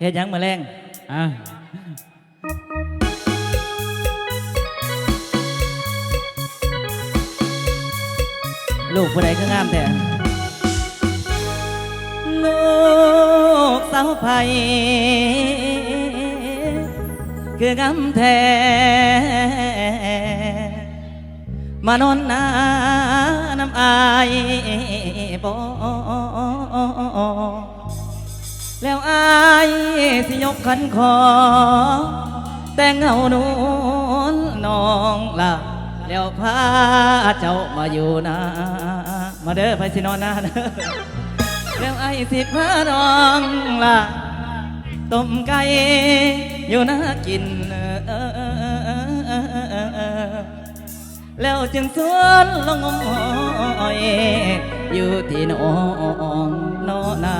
เฮ็ดหยังมาแรงอะลูกผู้ใดก็งามแต่ลูกสาวไผคืองามแท้มานอนนาน้ำอายบ่ อายสิยกขันคอ แต่งเงานูนน้องล่ะแล้วพาเจ้ามาอยู่นามาเด้อไปสินอนนาเด้อแล้วไอ้สิพาน้องล่ะต้มไก่อยู่นากินแล้วจึงสวนลงงอยอยู่ที่หนองนอนา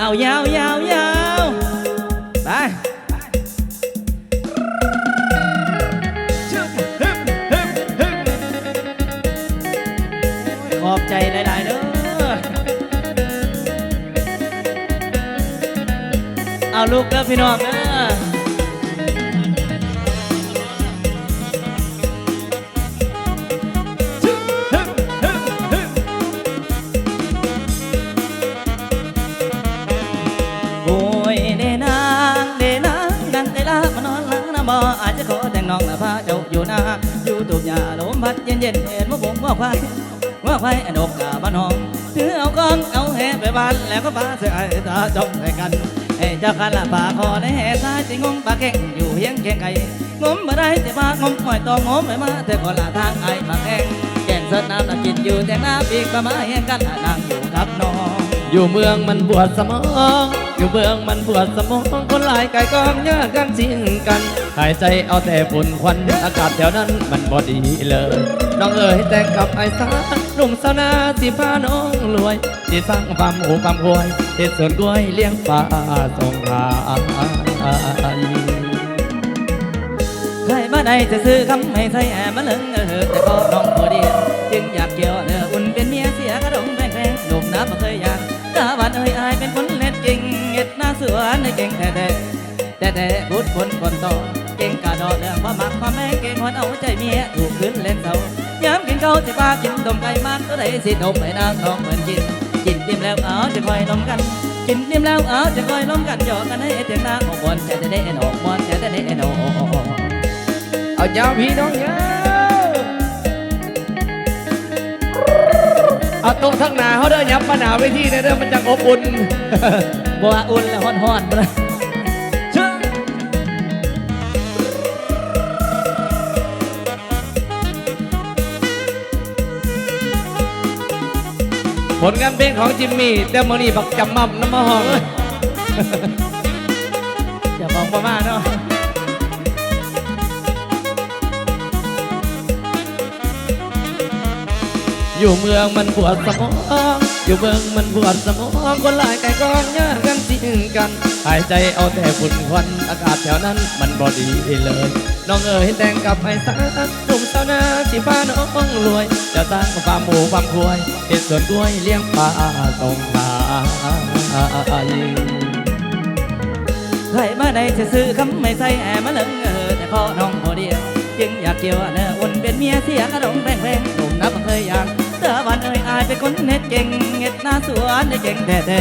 เอายาวยาวยาวไปขอบใจหลาย ๆเด้อเอาลูกเด้อพี่น้องเด้อ บ่อาจจะขอแต่งน้องละพาเจ้าอยู่นาอยู่ตุบยาลมพัดเย็นเย็นเห็นว่าผมว่าไฟว่าไฟอนดกกาบ้านห้องถือเอากองเอาแห่ไปบ้านแล้วก็พาเสียตาจ้องใส่กันเอ้เจ้าคันละปาคอในแห่ตายจิงงปลาแข่งอยู่เฮียงแข่งไก่งมมาได้แต่ปางมหอยตองงมไปมาแต่คนละทางไอ้มาแข่งแก่งส้นน้ำน่ะกินอยู่แต่น้ำปีกประมาแห่งกันนั่งอยู่กับน้องอยู่เมืองมันปวดสมอง อยู่เมืองมันปวดสมองคนหลายไก่กองยากกันสิ้นกัน หายใจเอาแต่ฝุ่นควันอากาศแถวนั้นมันบอดีเลย น้องเอ๋ยแต่งกับไอ้สาหนุ่มสาวนาสิพาน้องรวยที่สร้างความหูความควยเห็ดสวนกล้วยเลี้ยงปลาส่งขายเคยมาได้จะซื้อคำให้ใส่แอบมาเลิงเออแต่ก็น้องพอดียา ห็ดหน้าเสือในเก่งแต่แต่แต่แต่พูดคนคนโตเก่งกะดอเรื่องความมักความแม่เก่งหัวเอาใจเมียถูกขึ้นเล่นเสาย้ำกินข้าสิปากินต้มไก่มากก็ได้สิดมให้นางน้องเหมือนกินกินเต็มแล้วเอาจะคอยลมกัน กินเต็มแล้วเอาจะคอยลมกันหยอกกันให้เตียงนางของบอลแต่จะได้เอ็นออกบอลแต่จะได้เอ็นออกเอายาวพี่น้องยาวเอาโต๊ะทั้งหนาเขาเด้อยับมาหนาเวทีเด้อมันจังอบอุ่น บัวอุ่นและฮ้อนฮอนๆบ่เลยชื่อผลงานเพลงของจิมมี่แต่โมอนี่บักจำมั่มน้ำมะฮองอย่ามองประมาณเนาะอยู่เมืองมันปวดสมอง อยู่เมืองมันปวดสมองคนหลายไก่กองยากกันสิ้นกัน หายใจเอาแต่ฝุ่นควันอากาศแถวนั้นมันบอดีเลย น้องเอ๋ยแต่งกับไอ้สาวหนุ่มสาวนาสิพาน้องรวย จะสร้างความหมูความควยเห็ดสวนกล้วยเลี้ยงปลาส่งขายใครมาได้จะซื้อคำไม่ใส่แอมาเลิงเออแต่ขอน้องพอเดียวจึงอยากเกี่ยวเนื้ออุ่นเป็นเมียเสียกระดงแพงแพงหนุ่มนับเคยอยาก เสื้อวันเอ้ยอายเป็นคนเน็ตเก่งเน็ตหน้าสวนได้เก่งแท้แท้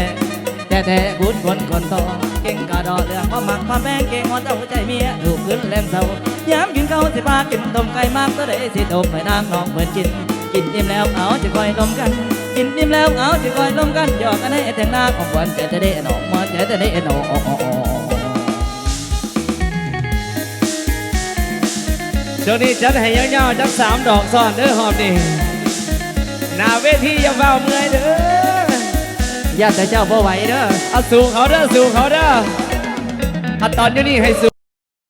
แต่แต่พูดคนคนโตเก่งกะดอเรื่องความมักความแม่งเก่งหัวเต้าใจเมียถูกขึ้นแรงเศร้าย้ำกินข้าวสิปลากินต้มไก่มากก็ได้สิต้มให้นางน้องเหมือนกินกินอิ่มแล้วเอาจะคอยลมกันกินอิ่มแล้วเอาจะคอยลมกันหยอกกันให้แต่งหน้าของวันจะจะได้หนอกมาจะจะได้หนอกช่วงนี้จัดให้ยาวๆจัดสามดอกซ้อนเด้อหอมนี่ห น้าเวทีอย่าเฝ้าเมื่อยเด้ออย่าแต่เจ้าบ่ไหวเด้อเอาสู่เขาเด้อสู่เขาเด้อถ้าตอนอยู่นี่ให้สู่